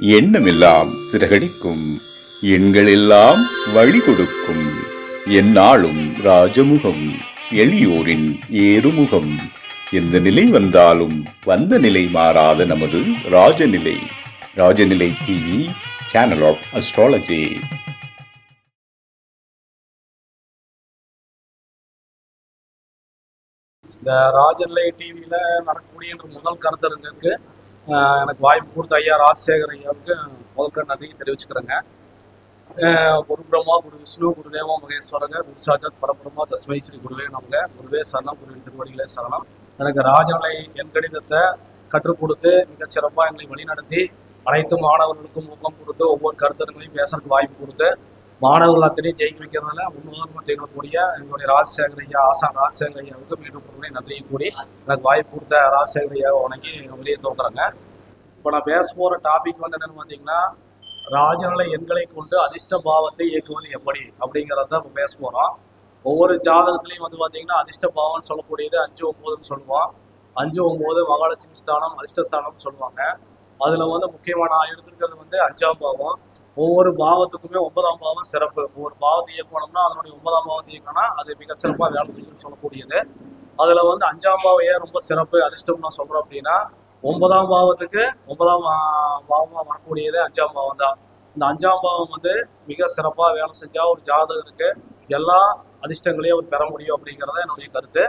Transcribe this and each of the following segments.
எண்ணமெல்லாம் சிறகடிக்கும். எண்களெல்லாம் வழி கொடுக்கும் எந்நாளும் ராஜமுகம் எளியோரின் ஏறுமுகம். எந்த நிலை வந்தாலும் வந்த நிலை மாறாத நமது Rajanilai. Rajanilai TV channel of astrology இந்த ராஜநிலை டிவியில் நடக்கக்கூடிய முதல் கருத்தரங்கிற்கு எனக்கு வாய்ப்பு கொடுத்த ஐயா ராஜசேகர் ஐயாவுக்கு முதல்ல நன்றி தெரிவிச்சுக்கிறேங்க. குரு பிரம்மா குரு விஷ்ணு குருதேவா மகேஸ்வரங்க குரு சாட்சாத் பரபிரம்மா தஸ்மை ஸ்ரீ குருவே நமக. குருவே சரணம் குருவின் திருவடிகளே சரணம். எனக்கு ராஜநிலை என் கணிதத்தை கற்றுக் கொடுத்து மிகச் சிறப்பாக எங்களை வழிநடத்தி அனைத்து மாணவர்களுக்கும் ஊக்கம் கொடுத்து ஒவ்வொரு கருத்தரங்களையும் பேசுறதுக்கு வாய்ப்பு கொடுத்து மாணவர்கள் அத்தனையும் ஜெயிக்க வைக்கிறதுனால முன்னுதாரணமாக திகழக்கூடிய எங்களுடைய ராஜசேகர ஐயா ஆசான் ராஜசேகர ஐயாவுக்கு மீண்டும் கொடுக்கணும் நன்றியை கூறி எனக்கு வாய்ப்பு கொடுத்த ராஜசேகர ஐயாவை வணங்கி வெளியே தோக்குறேங்க இப்போ நான் பேச போகிற டாபிக் வந்து என்னென்னு பார்த்தீங்கன்னா ராஜநிலை எண்களை கொண்டு அதிர்ஷ்ட பாவத்தை இயக்குவது எப்படி அப்படிங்கிறத தான் இப்போ பேச போகிறோம் ஒவ்வொரு ஜாதகத்துலையும் வந்து பார்த்தீங்கன்னா அதிர்ஷ்ட பாவம்னு சொல்லக்கூடியது அஞ்சு ஒம்போதுன்னு சொல்லுவோம். அஞ்சு ஒம்போது மகாலட்சுமி ஸ்தானம் அதிர்ஷ்ட ஸ்தானம்னு சொல்லுவாங்க. அதில் வந்து முக்கியமான நான் எடுத்துருக்கிறது வந்து அஞ்சாம் பாவம். ஒவ்வொரு பாவத்துக்குமே ஒன்பதாம் பாவம் சிறப்பு. ஒவ்வொரு பாவத்தை இயக்கணும்னா அதனுடைய ஒன்பதாம் பாவத்தை இயக்கணும்னா அது மிக சிறப்பாக வேலை செய்யும்னு சொல்லக்கூடியது. அதில் வந்து அஞ்சாம் பாவம் ஏன் ரொம்ப சிறப்பு அதிர்ஷ்டம் நான் சொல்கிறோம் அப்படின்னா ஒன்பதாம் பாவத்துக்கு ஒன்பதாம் பாவமாக பாவமா வரக்கூடியது அஞ்சாம் பாவம் தான். இந்த அஞ்சாம் பாவம் வந்து மிக சிறப்பாக வேலை செஞ்சா ஒரு ஜாதகருக்கு எல்லா அதிர்ஷ்டங்களையும் அவர் பெற முடியும் அப்படிங்கிறத என்னுடைய கருத்து.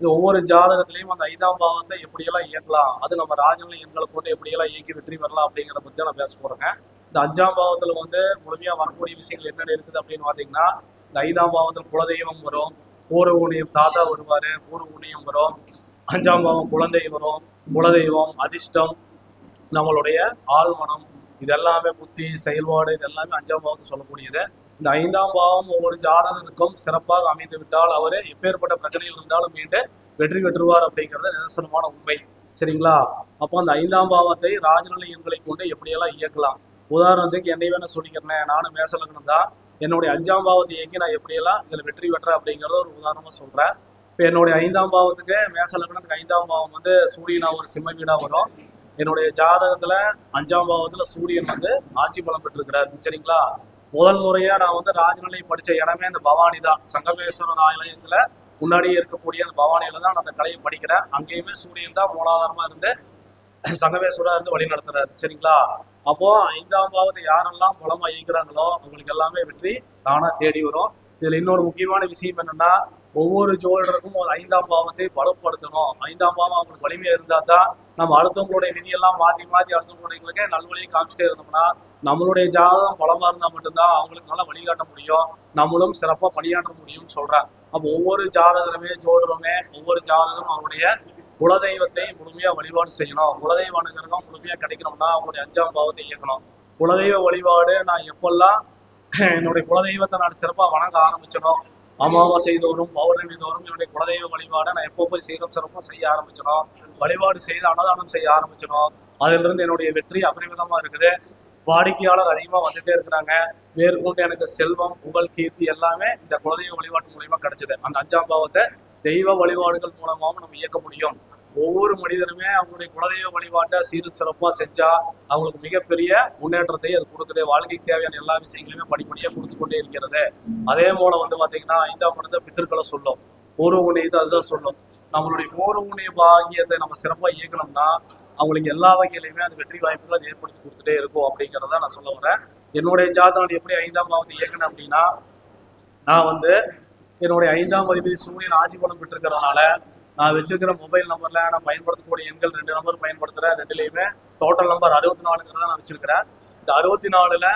இது ஒவ்வொரு ஜாதகத்திலையும் அந்த ஐந்தாம் பாவத்தை எப்படியெல்லாம் இயக்கலாம் அது நம்ம ராஜநிலை எண்களை கொண்டு எப்படியெல்லாம் இயக்கி வெற்றி பெறலாம் அப்படிங்கிறத பற்றி நான் பேச போகிறேங்க இந்த அஞ்சாம் பாவத்துல வந்து முழுமையா வரக்கூடிய விஷயங்கள் என்னென்ன இருக்குது அப்படின்னு பாத்தீங்கன்னா இந்த ஐந்தாம் பாவத்தில் குலதெய்வம் வரும் பூர்வ ஊனியம் தாத்தா வருவாரு பூர்வ ஊனியம் வரும் அஞ்சாம் பாவம் குழந்தை வரும் குலதெய்வம் அதிர்ஷ்டம் நம்மளுடைய ஆழ்மனம் இது எல்லாமே புத்தி செயல்பாடு இது எல்லாமே அஞ்சாம் பாவத்தை சொல்லக்கூடியது. இந்த ஐந்தாம் பாவம் ஒவ்வொரு ஜாதகனுக்கும் சிறப்பாக அமைந்து விட்டால் அவர் எப்பேற்பட்ட பிரச்சனைகள் இருந்தாலும் மீண்டு வெற்றி பெற்றுவார் அப்படிங்கிறது நிதர்சனமான உண்மை. சரிங்களா? அப்போ அந்த ஐந்தாம் பாவத்தை ராஜநிலை எண்களை கொண்டு எப்படியெல்லாம் இயக்கலாம்? உதாரணத்துக்கு என்னை வேணா சொல்லிக்கிறேன் நானும் மேசலக்கணம் தான். என்னுடைய அஞ்சாம் பாவத்தை இயங்கி நான் எப்படியெல்லாம் இதில் வெற்றி பெற்றேன் அப்படிங்கிறத ஒரு உதாரணமா சொல்றேன். இப்போ என்னுடைய ஐந்தாம் பாவத்துக்கு மேசலக்கணத்துக்கு ஐந்தாம் பாவம் வந்து சூரியனா ஒரு சிம்ம வீடா வரும். என்னுடைய ஜாதகத்துல அஞ்சாம் பாவத்துல சூரியன் வந்து ஆட்சி பலம் பெற்றிருக்கிறார் சரிங்களா? முதல் முறையா நான் வந்து ராஜநிலை படிச்ச இடமே அந்த பவானி தான். சங்கமேஸ்வரர் ஆலயத்துல முன்னாடியே இருக்கக்கூடிய அந்த பவானியில தான் நான் அந்த கலையை படிக்கிறேன். அங்கேயுமே சூரியன் தான் மூலாதாரமா இருந்து சங்கமேஸ்வரா இருந்து வழி நடத்துறாரு சரிங்களா? அப்போ ஐந்தாம் பாவத்தை யாரெல்லாம் பலமா இயக்குறாங்களோ அவங்களுக்கு எல்லாமே வெற்றி. தானா தேடி வரும். இதுல இன்னொரு முக்கியமான விஷயம் என்னன்னா ஒவ்வொரு ஜோதிடருக்கும் ஒரு ஐந்தாம் பாவத்தை பலப்படுத்தணும் ஐந்தாம் பாவம் அவங்களுக்கு வலிமையா இருந்தா தான் நம்ம அடுத்தவங்களுடைய விதியெல்லாம் மாத்தி மாத்தி அடுத்தவங்களுடைய நல்வழியை காமிச்சிட்டே இருந்தோம்னா நம்மளுடைய ஜாதகம் பலமா இருந்தா மட்டும்தான் அவங்களுக்கு நல்லா வழிகாட்ட முடியும். நம்மளும் சிறப்பா பணியாற்ற முடியும்னு சொல்றேன் அப்போ ஒவ்வொரு ஜாதகருமே ஜோதிடருமே ஒவ்வொரு ஜாதகரும் அவருடைய குலதெய்வத்தை முழுமையா வழிபாடு செய்யணும். குலதெய்வ அனுகிரகம் முழுமையா கிடைக்கணும்னா அவங்களுடைய அஞ்சாம் பாவத்தை இயக்கணும். குலதெய்வ வழிபாடு நான் எப்பெல்லாம் என்னுடைய குலதெய்வத்தை நான் சிறப்பாக வணங்க ஆரம்பிச்சனோ அமாவாசை தோறும் பௌர்ணமி தோறும் என்னுடைய குலதெய்வ வழிபாடை நான் எப்போ போய் சீரம் சிறப்பும் செய்ய ஆரம்பிச்சனோ வழிபாடு செய்து அன்னதானம் செய்ய ஆரம்பிச்சனோ அதுல இருந்து என்னுடைய வெற்றி அபரிமிதமா இருக்குது. வாடிக்கையாளர் அதிகமா வந்துட்டே இருக்கிறாங்க. மேற்கொண்டு எனக்கு செல்வம் புகழ் கீர்த்தி எல்லாமே இந்த குலதெய்வ வழிபாட்டு மூலியமா கிடைச்சது. அந்த அஞ்சாம் பாவத்தை தெய்வ வழிபாடுகள் மூலமாகவும் நம்ம இயக்க முடியும். ஒவ்வொரு மனிதனுமே அவங்களுடைய குலதெய்வ வழிபாட்டை சீரும் சிறப்பா செஞ்சா அவங்களுக்கு மிகப்பெரிய முன்னேற்றத்தை அது கொடுக்குது. வாழ்க்கைக்கு தேவையான எல்லா விஷயங்களுமே படிப்படியா கொடுத்து கொண்டே இருக்கிறது. அதே போல வந்து பாத்தீங்கன்னா ஐந்தாம் இடத்த பித்திருக்களை சொல்லும். பூர்வ புண்ணியத்தை அதுதான் சொல்லும். நம்மளுடைய பூர்வ புண்ணிய பாகியத்தை நம்ம சிறப்பா இயக்கணும்னா அவங்களுக்கு எல்லா வகையிலையுமே அது வெற்றி வாய்ப்புகள் அது ஏற்படுத்தி கொடுத்துட்டே இருக்கும் அப்படிங்கிறத நான் சொல்ல வரேன். என்னுடைய ஜாதகம் எப்படி ஐந்தாம் பாவத்தை இயக்கணும் அப்படின்னா நான் வந்து என்னுடைய ஐந்தாம் அதிபதி சூரியன் ஆட்சி பலம் பெற்றிருக்கிறதுனால நான் வச்சிருக்கிற மொபைல் நம்பர்ல நான் பயன்படுத்தக்கூடிய எண்கள் ரெண்டு நம்பர் பயன்படுத்துறேன். ரெண்டுலையுமே டோட்டல் நம்பர் அறுபத்தி நாலுங்கிறத நான் வச்சிருக்கிறேன். இந்த அறுபத்தி நாலுல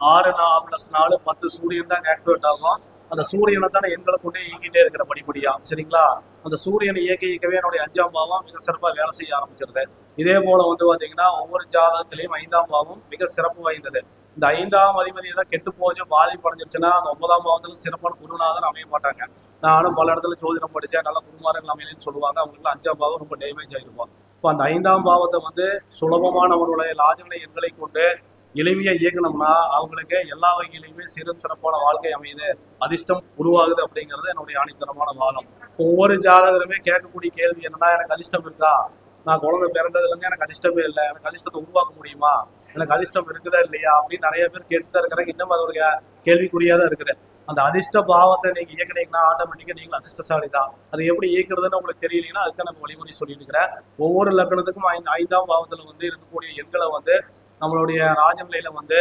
ஆறு நா பிளஸ் நாலு பத்து சூரியன் தான் ஆக்டிவேட் ஆகும். அந்த சூரியனை தான் எண்களை கொண்டே இயங்கிட்டே இருக்கிற படிப்படியா சரிங்களா? அந்த சூரியனை இயக்க இயக்கவே என்னுடைய அஞ்சாம் பாவம் மிக சிறப்பாக வேலை செய்ய ஆரம்பிச்சிருது. இதே போல வந்து பாத்தீங்கன்னா ஒவ்வொரு ஜாதகத்திலையும் ஐந்தாம் பாவம் மிக சிறப்பு வாய்ந்தது. இந்த ஐந்தாம் அதிபதி ஏதாவது கெட்டு போச்சு பாதிப்படைஞ்சிருச்சுன்னா அந்த ஒன்பதாம் பாவத்துல சிறப்பான குருநாதன் அமைய மாட்டாங்க. நானும் பல இடத்துல ஜோதிடம் படிச்சேன் நல்ல குருமாரங்கள் அமையலன்னு சொல்லுவாங்க. அவங்களுக்கு அஞ்சாம் பாவம் ரொம்ப டேமேஜ் ஆயிருக்கும். இப்போ அந்த ஐந்தாம் பாவத்தை வந்து சுலபமானவர்களுடைய லாஜனை எண்களை கொண்டு எளிமையா இயக்கணும்னா அவங்களுக்கு எல்லா வகையிலையுமே சிறும் சிறப்பான வாழ்க்கை அமையுது அதிர்ஷ்டம் உருவாகுது அப்படிங்கிறது என்னுடைய ஆணித்தனமான வாதம் ஒவ்வொரு ஜாதகருமே கேட்கக்கூடிய கேள்வி என்னன்னா எனக்கு அதிர்ஷ்டம் இருக்கா? நான் குழந்தை பிறந்ததுல இருந்து எனக்கு அதிர்ஷ்டமே இல்லை. எனக்கு அதிர்ஷ்டத்தை உருவாக்க முடியுமா? எனக்கு அதிர்ஷ்டம் இருக்குதா இல்லையா அப்படின்னு நிறைய பேர் கேட்டு தான் இருக்கிறாங்க. இன்னும் அது ஒரு கேள்விக்குறியா தான் இருக்குது. அந்த அதிர்ஷ்ட பாவத்தை நீங்க இயக்கினீங்கன்னா ஆட்டோமேட்டிக்கா நீங்களும் அதிர்ஷ்டசாலி தான் அது எப்படி இயக்குறதுன்னு உங்களுக்கு தெரியலீங்கன்னா அதுக்கு நம்ம வழிமுறை சொல்லி இருக்கிறேன். ஒவ்வொரு லக்னத்துக்கும் ஐந்து ஐந்தாம் பாவத்துல வந்து இருக்கக்கூடிய எண்களை வந்து நம்மளுடைய ராஜநிலையில வந்து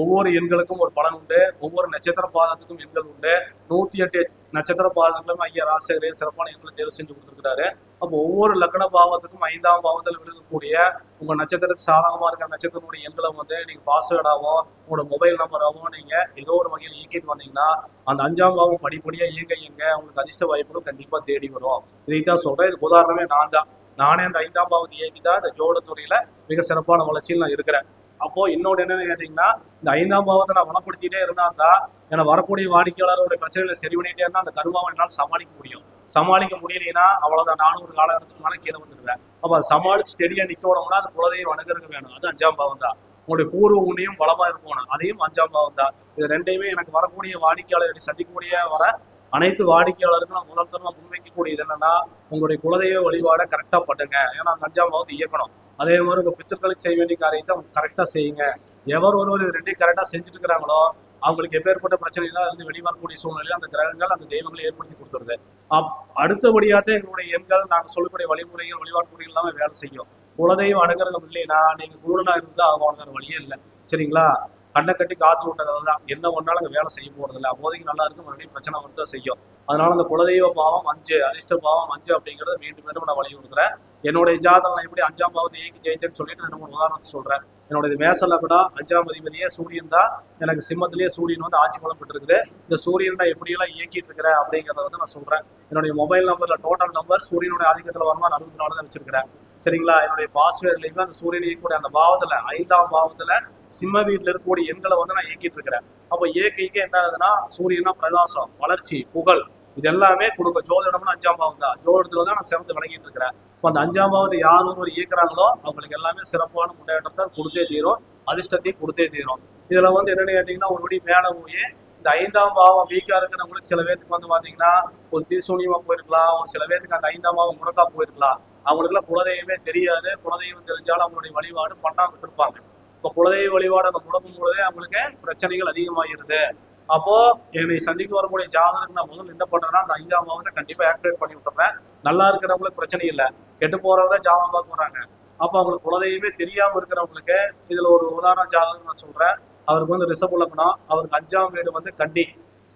ஒவ்வொரு எண்களுக்கும் ஒரு பலன் உண்டு. ஒவ்வொரு நட்சத்திர பாதத்துக்கும் எண்கள் உண்டு. நூத்தி எட்டு நட்சத்திர பாதங்களும் ஐயா ராசகரே சிறப்பான எண்களை தேர்வு செஞ்சு கொடுத்துருக்காரு அப்போ ஒவ்வொரு லக்ன பாவத்துக்கும் ஐந்தாம் பாவத்தில் விழுகக்கூடிய உங்க நட்சத்திரத்துக்கு சாதகமா இருக்கிற நட்சத்திரனுடைய எண்களை வந்து நீங்க பாஸ்வேர்டாவோ உங்களோட மொபைல் நம்பராவோ நீங்க ஏதோ ஒரு வகையில் இயக்கிட்டு வந்தீங்கன்னா அந்த அஞ்சாம் பாவம் படிப்படியா இயங்க இயங்க உங்களுக்கு அதிர்ஷ்ட வாய்ப்புகளும் கண்டிப்பா தேடி வரும். இதைத்தான் சொல்றேன். இதுக்கு உதாரணமே நான் தான். நானே அந்த ஐந்தாம் பாவத்தை இயக்கி தான் இந்த ஜோட துறையில மிக சிறப்பான வளர்ச்சியில் நான் இருக்கிறேன். அப்போ இன்னொன்று என்னன்னு கேட்டீங்கன்னா இந்த ஐந்தாம் பாவத்தை நான் வளப்படுத்திட்டே இருந்தா தான் எனக்கு வரக்கூடிய வாடிக்கையாளரோட பிரச்சனைகளை சரி பண்ணிட்டே இருந்தா அந்த கருமாவை என்னால் சமாளிக்க முடியும். சமாளிக்க முடியலைன்னா அவ்வளவுதான். நானும் ஒரு காலகட்டத்துக்கு மேலே கீழே வந்துடுவேன் அப்போ அதை சமாளிச்சு ஸ்டெடியா நிக்கணும்னா அது குலதெய்வம் அணுகிறதுக்கு வேணும். அது அஞ்சாம் பாவம் தான். உங்களுடைய பூர்வ உண்ணியும் பலமா இருக்கணும். அதையும் அஞ்சாம் பாவம் தான். இது ரெண்டையுமே எனக்கு வரக்கூடிய வாடிக்கையாளர் சந்திக்கக்கூடிய வர அனைத்து வாடிக்கையாளருக்கும் நான் முதல் தரமா முன்வைக்கக்கூடியது என்னன்னா உங்களுடைய குலதெய்வ வழிபாடை கரெக்டா பண்ணுங்க. ஏன்னா அந்த அஞ்சாம் பாவத்தை இயக்கணும். அதே மாதிரி உங்க பித்தர்களுக்கு செய்ய வேண்டிய காரியத்தை கரெக்டா செய்யுங்க. எவர் ஒருவர் இது ரெண்டையும் கரெக்டா செஞ்சுட்டு இருக்கிறாங்களோ அவங்களுக்கு எப்பேற்பட்ட பிரச்சனைலாம் இருந்து வெளிவரக்கூடிய சூழ்நிலையில அந்த கிரகங்கள் அந்த தெய்வங்களை ஏற்படுத்தி கொடுத்துருது. அப் அடுத்தபடியாத்தான் எங்களுடைய எண்கள் நாங்கள் சொல்லக்கூடிய வழிமுறைகள் வழிபாட்டுமுறைகள் எல்லாமே வேலை செய்யும். குலதெய்வம் அணுகிறது இல்லைன்னா நீங்க குருடனா இருந்தா அவங்க வழியே இல்லை. சரிங்களா? கண்ணை கட்டி காத்துல விட்டது தான் என்ன ஒன்னாலும் அங்கே வேலை செய்ய போறது இல்லை அப்போதைக்கு நல்லா இருக்கும் மறுபடியும் பிரச்சனை வந்து செய்யும். அதனால அந்த குலதெய்வ பாவம் அஞ்சு அரிஷ்ட பாவம் அஞ்சு அப்படிங்கிறத மீண்டும் மீண்டும் நான் வலியுறுத்துறேன். என்னுடைய ஜாதகம் நான் எப்படி அஞ்சாம் பாவத்தை இயக்கி ஜெயிச்சேன்னு சொல்லிட்டு ரெண்டு மூணு உதாரணத்தை சொல்றேன். என்னுடைய மேசல்ல கூட அஞ்சாம் அதிபதியே சூரியன் தான். எனக்கு சிம்மத்திலேயே சூரியன் வந்து ஆட்சி பலம் இருக்குது இந்த சூரியன் நான் எப்படியெல்லாம் இயக்கிட்டு இருக்கிறேன் அப்படிங்கிறத வந்து நான் சொல்றேன். என்னுடைய மொபைல் நம்பர்ல டோட்டல் நம்பர் சூரியனுடைய ஆதிக்கத்துல வருமா அறுபத்தி நாலு தான் வச்சிருக்கிறேன். சரிங்களா? என்னுடைய பாஸ்வேர்ட்லயுமே அந்த சூரியன் இயக்கக்கூடிய அந்த பாவத்துல ஐந்தாம் பாவத்துல சிம்ம வீட்டுல இருக்கக்கூடிய எண்களை வந்து நான் இயக்கிட்டு இருக்கிறேன். அப்ப இயக்க என்ன ஆகுதுன்னா சூரியனா பிரகாசம் வளர்ச்சி புகழ் இது எல்லாமே கொடுக்க ஜோதிடம்னு அஞ்சாம் பாவம் தான் ஜோதிடத்துல தான் நான் சிறந்து விளங்கிட்டு இருக்கிறேன். இப்போ அந்த அஞ்சாம் யார் ஒருவர் இயக்குறாங்களோ அவங்களுக்கு எல்லாமே சிறப்பான முன்னேற்றத்தை கொடுத்தே தீரும் அதிர்ஷ்டத்தையும் கொடுத்தே தீரும். இதில் வந்து என்னென்னு கேட்டிங்கன்னா ஒருபடி மேலே போய் இந்த ஐந்தாம் பாவம் வீக்காக இருக்கிறவங்களுக்கு சில பேத்துக்கு வந்து பார்த்தீங்கன்னா ஒரு தீசூனியமாக போயிருக்கலாம் ஒரு சில பேத்துக்கு அந்த ஐந்தாம் பாவம் முடக்கா போயிருக்கலாம். அவங்களுக்குலாம் குலதெய்வமே தெரியாது. குலதெய்வம் தெரிஞ்சாலும் அவங்களுடைய வழிபாடு பண்ணாம விட்டுருப்பாங்க இப்போ குலதெய்வ வழிபாடு அந்த முடக்கும் பொழுதே அவங்களுக்கு பிரச்சனைகள் அதிகமாகிருது அப்போ என்னை சந்திக்க வரக்கூடிய ஜாதகருக்கு நான் முதல்ல என்ன பண்றேன்னா அந்த ஐந்தாம் பாவத்தை கண்டிப்பா ஆக்டிவேட் பண்ணி விட்டுறேன். நல்லா இருக்கிறவங்களுக்கு பிரச்சனை இல்லை. கெட்டு போறவங்க ஜாதகம் பார்க்க போறாங்க அப்போ அவங்களுக்கு குலதெய்வமே தெரியாம இருக்கிறவங்களுக்கு இதுல ஒரு உதாரண ஜாதகம் நான் சொல்றேன். அவருக்கு வந்து ரிசப் லக்னம் அவருக்கு அஞ்சாம் வீடு வந்து கன்னி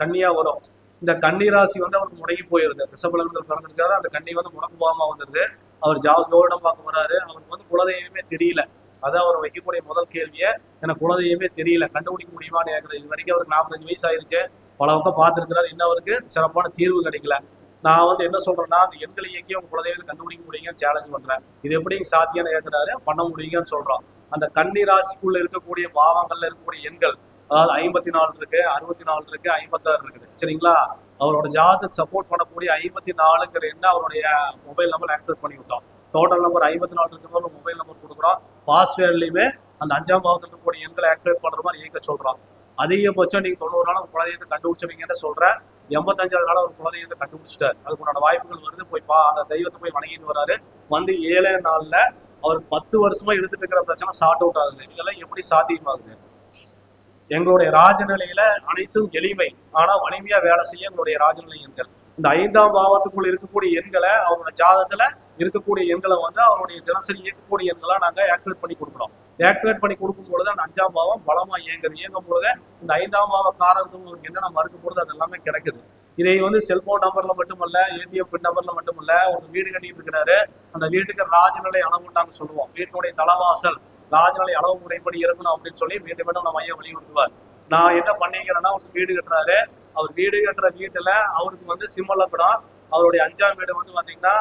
கன்னியா வரும். இந்த கன்னி ராசி வந்து அவருக்கு முடங்கி போயிருது. ரிஷப பிறந்திருக்காரு அந்த கண்ணி வந்து முடங்கு போகாம வந்துருது. அவர் ஜா ஜோடம் பார்க்க போறாரு அவருக்கு வந்து குலதெய்வமே தெரியல. அதான் அவர் வைக்கக்கூடிய முதல் கேள்வியை. எனக்கு குலதெய்வமே தெரியல. கண்டுபிடிக்க முடியுமான்னு கேட்கறது இது வரைக்கும் அவருக்கு நாற்பத்தஞ்சு வயசு ஆயிருச்சு. பல பக்கம் பார்த்துருக்கிறார். இன்னும் அவருக்கு சிறப்பான தீர்வு கிடைக்கல. நான் வந்து என்ன சொல்றேன்னா அந்த எண்களை இயக்கி உங்க குலதெய்வத்தை கண்டுபிடிக்க முடியுங்கன்னு சேலஞ்ச் பண்றேன். இது எப்படி சாத்தியம்னு கேட்கிறாரு? பண்ண முடியுங்கன்னு சொல்றோம் அந்த கன்னி ராசிக்குள்ள இருக்கக்கூடிய பாவங்கள்ல இருக்கக்கூடிய எண்கள் அதாவது ஐம்பத்தி நாலு இருக்கு அறுபத்தி நாலு இருக்கு ஐம்பத்தாறு இருக்குது. சரிங்களா? அவரோட ஜாதத்துக்கு சப்போர்ட் பண்ணக்கூடிய ஐம்பத்தி நாலுங்கிற எண்ணை அவருடைய மொபைல் நம்பர் ஆக்டிவேட் பண்ணி விட்டோம் டோட்டல் நம்பர் ஐம்பத்தி நாலு இருக்கிற மொபைல் நம்பர் கொடுக்குறோம் பாஸ்வேர்ட்லையுமே அந்த அஞ்சாம் பாவத்தில் இருக்கக்கூடிய எண்களை ஆக்டிவேட் பண்ற மாதிரி இயக்க சொல்றோம் அதிகபட்சம் நீங்க தொண்ணூறு நாள் உங்க குழந்தையத்தை கண்டுபிடிச்சிருவீங்கன்னு சொல்றேன். எண்பத்தஞ்சாவது நாள் ஒரு குழந்தையத்தை கண்டுபிடிச்சிட்டார். அதுக்கு அதுக்குண்டான வாய்ப்புகள் வருது. போய் பா அந்த தெய்வத்தை போய் வணங்கிட்டு வராரு. வந்து ஏழே நாள்ல அவருக்கு பத்து வருஷமா எடுத்துட்டு இருக்கிற பிரச்சனை சார்ட் அவுட் ஆகுது. இதெல்லாம் எப்படி சாத்தியமாகுது? எங்களுடைய ராஜநிலையில அனைத்தும் எளிமை. ஆனா வலிமையா வேலை செய்ய எங்களுடைய ராஜநிலை எண்கள். இந்த ஐந்தாம் பாவத்துக்குள்ள இருக்கக்கூடிய எண்களை அவங்களோட ஜாதகத்துல இருக்கக்கூடிய எண்களை வந்து அவருடைய தினசரி இயக்கக்கூடிய எண்களை நாங்கள் ஆக்டிவேட் பண்ணி கொடுக்குறோம். ஆக்டிவேட் பண்ணி கொடுக்கும் பொழுது அந்த அஞ்சாம் பாவம் பலமாக இயங்குது இயங்கும் பொழுது இந்த ஐந்தாம் பாவ காரகத்தும் என்னென்ன மறுக்கும் பொழுது அது எல்லாமே கிடைக்குது. இதை வந்து செல்போன் நம்பர்ல மட்டுமல்ல ஏடிஎம் பின் நம்பர்ல மட்டுமல்ல ஒரு வீடு கட்டிட்டு இருக்கிறாரு அந்த வீட்டுக்கு ராஜநிலை அளவுண்டாங்க சொல்லுவோம். வீட்டினுடைய தலவாசல் ராஜநிலை அளவு முறைப்படி இருக்கணும் அப்படின்னு சொல்லி மீண்டும் மீண்டும் நம்ம ஐயா வலியுறுத்துவார். நான் என்ன பண்ணிக்கிறேன்னா ஒரு வீடு கட்டுறாரு. அவர் வீடு கட்டுற வீட்டுல அவருக்கு வந்து சிம்மலக்கடம் அவருடைய அஞ்சாம் வீடு வந்து பாத்தீங்கன்னா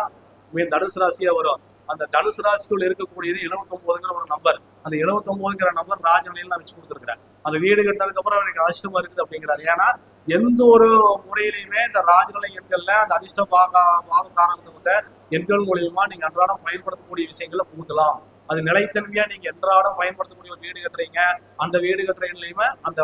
மீன் தனுசு ராசியா வரும். அந்த தனுசு ராசிக்குள் இருக்கக்கூடியது 79ங்கிற ஒரு நம்பர் அந்த 79ங்கிற நம்பர் ராஜநிலையில் நான் வச்சு கொடுத்துருக்கிறேன். அந்த வீடு கட்டினதுக்கு அப்புறம் எனக்கு அதிர்ஷ்டமா இருக்குது அப்படிங்கிறாரு. ஏன்னா எந்த ஒரு முறையிலையுமே இந்த ராஜநிலை எண்கள்ல அந்த அதிர்ஷ்ட பாக பாவகாரகத்தை எண்கள் மூலியமா நீங்க அன்றாடம் பயன்படுத்தக்கூடிய விஷயங்களை புகுத்தலாம். அது நிலைத்தன்மையா நீங்க அன்றாடம் பயன்படுத்தக்கூடிய ஒரு வீடு கட்டுறீங்க. அந்த வீடு கட்டுற அந்த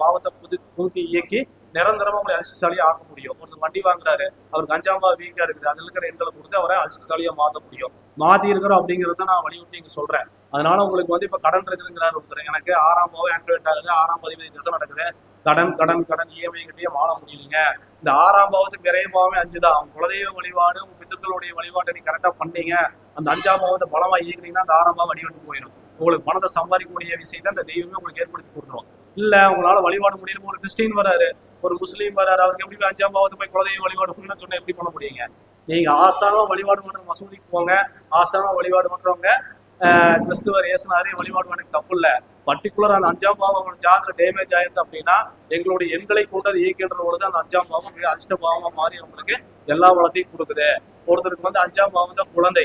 பாவத்தை புது புகுத்தி இயக்கி நிரந்தரமா உங்களை அதிர்ஷ்டசாலியா ஆக்க முடியும். ஒருத்தர் வண்டி வாங்குறாரு அவருக்கு அஞ்சாம்பா வீக்கா இருக்குது. அதுல இருக்கிற எண்களை கொடுத்து அவரை அதிர்ஷ்டசாலியா மாத்த முடியும். மாத்தி இருக்கிறோம் அப்படிங்கறத நான் வலியுறுத்தி இங்க சொல்றேன். அதனால உங்களுக்கு வந்து இப்ப கடன் இருக்குதுங்கிறாரு ஒருத்தர். எனக்கு ஆறாம் பாவம் ஆக்டிவேட் ஆகுது ஆறாம் பதிவு திசை நடக்குது. கடன் கடன் கடன் இஎம்ஐ கிட்டே மாற முடியலீங்க. இந்த ஆறாம் பாவத்துக்கு விரைய பாவமே அஞ்சு தான் உங்க குலதெய்வ வழிபாடு உங்க பித்தர்களுடைய வழிபாட்டை நீங்க கரெக்டா பண்ணீங்க. அந்த அஞ்சாம் பாவத்தை பலமா இயக்குனீங்கன்னா அந்த ஆறாம் பாவம் அடிவிட்டு போயிடும் உங்களுக்கு பணத்தை சம்பாதிக்கக்கூடிய விஷயத்தை அந்த தெய்வமே உங்களுக்கு ஏற்படுத்தி கொடுத்துரும். இல்ல உங்களால வழிபாட முடியல ஒரு கிறிஸ்டின் வராரு. ஒரு முஸ்லீம் வராரு அவருக்கு எப்படி போய் அஞ்சாம் பாவத்தை போய் குலதெய்வ வழிபாடு பண்ணணும்னு சொன்னா எப்படி பண்ண முடியுங்க? நீங்க ஆஸ்தானமா வழிபாடு பண்ற மசூதிக்கு போங்க ஆஸ்தானமா வழிபாடு பண்றவங்க ஆஹ், கிறிஸ்துவர் இயேசுனாரே வழிபாடு பண்ண தப்பு இல்ல. பர்டிகுலர் அந்த அஞ்சாம் பாவம் ஜாதகம் டேமேஜ் ஆயிடுது அப்படின்னா எங்களுடைய எண்களை கொண்டது இயக்கின்ற பொழுது அந்த அஞ்சாம் பாவம் மிக அதிர்ஷ்ட பாவமா மாறி அவங்களுக்கு எல்லா வளத்தையும் கொடுக்குது. ஒருத்தருக்கு வந்து அஞ்சாம் பாவம் தான் குழந்தை.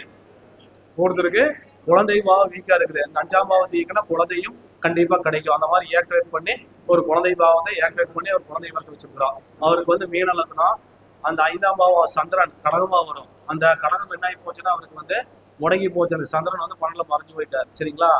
ஒருத்தருக்கு குழந்தை பாவம் வீக்கா இருக்குது. அந்த அஞ்சாம் பாவத்தை இயக்கினா குழந்தையும் கண்டிப்பா கிடைக்கும். அந்த மாதிரி ஏக்டிவேட் பண்ணி ஒரு குழந்தை பாவத்தை ஏக்டிவேட் பண்ணி அவர் குழந்தை வளர்த்து வச்சிருக்கிறோம் அவருக்கு வந்து மீன லக்னம் அந்த ஐந்தாம் பாவம் சந்திரன் கடகமா வரும். அந்த கடகம் என்ன ஆகி போச்சுன்னா அவருக்கு வந்து முடங்கி போச்சு. அந்த சந்திரன் வந்து பன்னெண்டுல மறைஞ்சு போயிட்டார். சரிங்களா?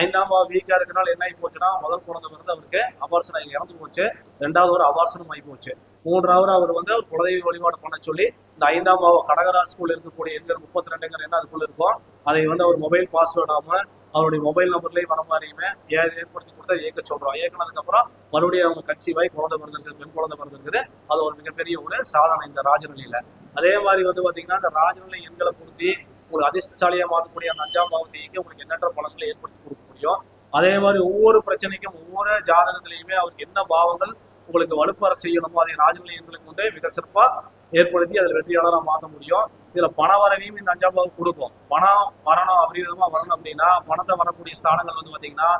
ஐந்தாம் பாவம் வீக்கா இருக்கனால என்ன ஆகி போச்சுன்னா முதல் குழந்தை வந்து அவருக்கு அபார்சனம் இறந்து போச்சு. ரெண்டாவது ஒரு அபார்சனம் ஆகி போச்சு. மூன்றாவது அவர் வந்து அவர் குலதெய்வ வழிபாடு பண்ண சொல்லி இந்த ஐந்தாம் பாவம் கடகராசிக்குள்ள இருக்கக்கூடிய எண்கள் முப்பத்தி ரெண்டுங்கிற என்ன அதுக்குள்ள இருக்கும். அதை வந்து அவர் மொபைல் பாஸ்வேர்டாம அவருடைய மொபைல் நம்பர்லேயும் வர மாதிரியுமே ஏ- ஏற்படுத்தி கொடுத்தா இயக்க சொல்றோம் இயக்கினதுக்கப்புறம் மறுபடியும் அவங்க கட்சிவாய் குழந்தை பிறந்திருக்கு பெண் குழந்தை பிறந்திருக்குது அது ஒரு மிகப்பெரிய ஒரு சாதனை இந்த ராஜநிலையில. அதே மாதிரி வந்து பாத்தீங்கன்னா இந்த ராஜநிலை எண்களை பொருத்தி உங்களுக்கு அதிர்ஷ்டசாலியா மாற்றக்கூடிய அந்த அஞ்சாம் பாவத்தை இயக்கி உங்களுக்கு எண்ணற்ற பலன்களை ஏற்படுத்தி கொடுக்க முடியும். அதே மாதிரி ஒவ்வொரு பிரச்சனைக்கும் ஒவ்வொரு ஜாதகத்திலையுமே அவருக்கு என்ன பாவங்கள் உங்களுக்கு வலுப்பற செய்யணுமோ அதை ராஜநிலை எண்களுக்கு வந்து மிக சிறப்பாக ஏற்படுத்தி அதில் வெற்றியாளராக மாற்ற முடியும். இதுல பண வரவையும் இந்த அஞ்சாம் பாவம் கொடுக்கும். பணம் வரணும் அபரிவிதமா வரணும் அப்படின்னா பணத்தை வரக்கூடிய ஸ்தானங்கள் வந்து பாத்தீங்கன்னா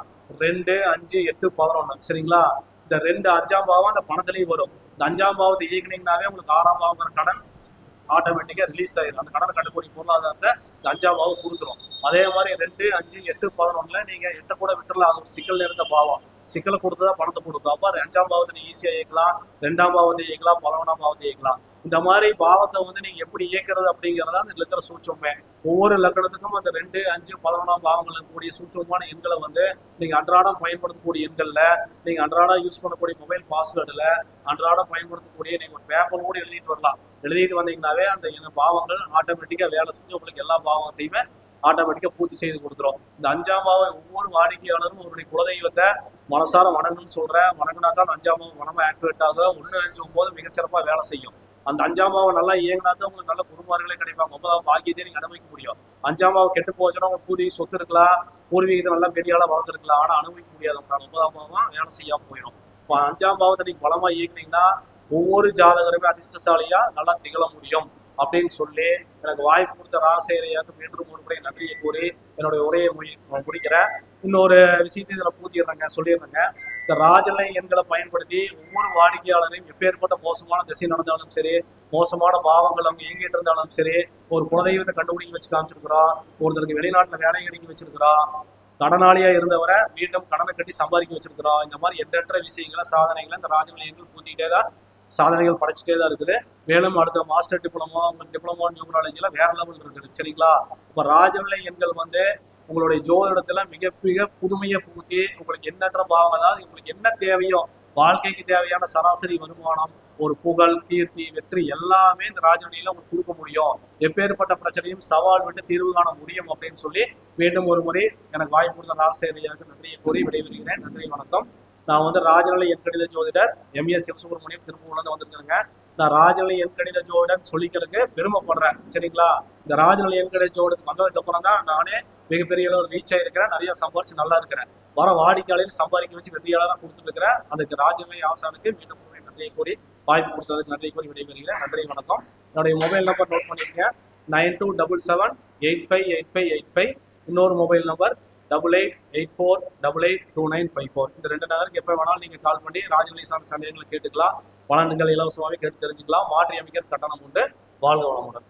ரெண்டு அஞ்சு எட்டு பதினொன்னு. சரிங்களா? இந்த ரெண்டு அஞ்சாம் பாவம் அந்த பணத்திலையும் வரும். இந்த அஞ்சாம் பாவத்தை இயக்குனீங்கனாவே உங்களுக்கு ஆறாம் பாவங்கிற கடன் ஆட்டோமேட்டிக்கா ரிலீஸ் ஆயிடும் அந்த கடன் கட்டக்கூடிய பொருளாதாரத்தை இந்த அஞ்சாம் பாவம் கொடுத்துரும். அதே மாதிரி ரெண்டு அஞ்சு எட்டு பதினொன்னுல நீங்க எட்ட கூட விட்டுறலாம். அது ஒரு சிக்கல் இருந்த பாவம் சிக்கலை கொடுத்ததா பணத்தை கொடுக்கும். அப்ப அஞ்சாம் பாவத்தை ஈஸியா இயக்கலாம். ரெண்டாம் பாவத்தை இயக்கலாம். பதினொன்றாம் பாவத்தை இயக்கலாம். இந்த மாதிரி பாவத்தை வந்து நீங்க எப்படி இயக்கிறது அப்படிங்கறதா அந்த இருக்கிற சூட்சமே. ஒவ்வொரு லக்கணத்துக்கும் அந்த ரெண்டு அஞ்சு பதினொன்றாம் பாவங்களுக்கு கூடிய சூட்சமான எண்களை வந்து நீங்க அன்றாடம் பயன்படுத்தக்கூடிய எண்கள்ல நீங்க அன்றாடம் யூஸ் பண்ணக்கூடிய மொபைல் பாஸ்வேர்டுல அன்றாடம் பயன்படுத்தக்கூடிய நீங்க ஒரு பேப்பர் கூட எழுதிட்டு வரலாம். எழுதிட்டு வந்தீங்கன்னாவே அந்த பாவங்கள் ஆட்டோமேட்டிக்கா வேலை செஞ்சு உங்களுக்கு எல்லா பாவத்தையுமே ஆட்டோமேட்டிக்கா பூர்த்தி செய்து கொடுத்துரும். இந்த அஞ்சாம் பாவம் ஒவ்வொரு வாடிக்கையாளரும் அவருடைய குலதெய்வத்தை மனசார வணங்கணும்னு சொல்றேன். வணங்கினா தான் அந்த அஞ்சாம் பாவம் மனமா ஆக்டிவேட் ஆகும் ஒன்று அஞ்சு ஒன்பது மிகச்சிறப்பாக வேலை செய்யும். அந்த அஞ்சாம் பாவம் நல்லா இயங்கினா தான் உங்களுக்கு நல்ல குருமார்களே கிடைப்பாங்க. ஒன்பதாம் பாக்கியத்தை நீங்க அனுபவிக்க முடியும். அஞ்சாம் பாவம் கெட்டு போச்சுன்னா உங்க பூர்வீக சொத்து இருக்கலாம் பூர்வீகத்தை நல்லா பெரிய ஆளா வளர்ந்துருக்கலாம் ஆனா அனுபவிக்க முடியாது உங்களால். ஒன்பதாம் பாவம் வேலை செய்யாம போயிடும். இப்போ அஞ்சாம் பாவத்தை நீங்க பலமா இயக்குனீங்கன்னா ஒவ்வொரு ஜாதகருமே அதிர்ஷ்டசாலியா நல்லா திகழ முடியும் அப்படின்னு சொல்லி எனக்கு வாய்ப்பு கொடுத்த ராசேரையாக்கு மீண்டும் ஒரு முறை நன்றியை கூறி என்னுடைய உரையை முடிக்கிறேன். இன்னொரு விஷயத்தை இதில் பூத்திடுறேங்க சொல்லிடுறேங்க. இந்த ராஜநிலை எண்களை பயன்படுத்தி ஒவ்வொரு வாடிக்கையாளரையும் எப்பேற்பட்ட மோசமான திசை நடந்தாலும் சரி மோசமான பாவங்கள் அவங்க இயங்கிட்டு இருந்தாலும் சரி ஒரு குலதெய்வத்தை கண்டுபிடிக்க வச்சு காமிச்சிருக்கிறா ஒருத்தருக்கு வெளிநாட்டுல வேலை கிடைக்க வச்சிருக்கிறா கடனாளியா இருந்தவரை மீண்டும் கடனை கட்டி சம்பாதிக்க வச்சிருக்கிறோம் இந்த மாதிரி எண்ணற்ற விஷயங்களை சாதனைகளை இந்த ராஜநிலையங்கள் பூத்திக்கிட்டே தான் சாதனைகள் படைச்சிட்டே தான் இருக்குது. மேலும் அடுத்த மாஸ்டர் டிப்ளமோ டிப்ளமோ நியூமராலஜில வேற லெவல் இருக்குது சரிங்களா? இப்ப ராஜநிலை எண்கள் வந்து உங்களுடைய ஜோதிடத்துல மிக மிக புதுமையை பூத்தி உங்களுக்கு எண்ணற்ற பாவம் அதாவது உங்களுக்கு என்ன தேவையோ வாழ்க்கைக்கு தேவையான சராசரி வருமானம் ஒரு புகழ் கீர்த்தி வெற்றி எல்லாமே இந்த ராஜநிலையில உங்களுக்கு கொடுக்க முடியும். எப்பேற்பட்ட பிரச்சனையும் சவால் விட்டு தீர்வு காண முடியும் அப்படின்னு சொல்லி மீண்டும் ஒரு முறை எனக்கு வாய்ப்பு கொடுத்த ராசேரியாருக்கு நன்றியை கூறி விடைபெறுகிறேன். நன்றி வணக்கம். நான் வந்து ராஜநிலை எண்கணித ஜோதிடர் எம்எஸ் சிவசுப்ரமணியம் திருப்பூர்லேருந்து வந்திருக்கிறேங்க நான் ராஜநிலை எண்கணித ஜோதிடர் சொல்லிக்கிறதுக்கு பெருமைப்படுறேன். சரிங்களா? இந்த ராஜநிலை எண்கணித ஜோதிடத்துக்கு வந்ததுக்கு அப்புறம் தான் நானே மிகப்பெரிய அளவு ரீச் ஆயிருக்கிறேன் நிறைய சம்பாரிச்சு நல்லா இருக்கிறேன் வர வாடிக்கையாளையும் சம்பாதிக்க வச்சு வெற்றியாளராக கொடுத்துட்டு இருக்கிறேன் அதுக்கு ராஜநிலை ஆசானுக்கு மீண்டும் நன்றியை கூறி வாய்ப்பு கொடுத்ததுக்கு நன்றி கூறி விடைபெறுகிறேன். நன்றி வணக்கம். என்னுடைய மொபைல் நம்பர் நோட் பண்ணிக்கங்க nine two double seven eight five eight five eight five. இன்னொரு mobile number double eight eight four double eight two nine five four இந்த ரெண்டு நகருக்கு எப்போ வேணாலும் நீங்கள் கால் பண்ணி ராஜநிலை சார்ந்த சந்தேகங்களை கேட்டுக்கலாம். பலன்கள் இலவசமாகவே கேட்டு தெரிஞ்சுக்கலாம். மாற்றி அமைக்கிற கட்டணம் உண்டு. வாழ்க வளமுடன்.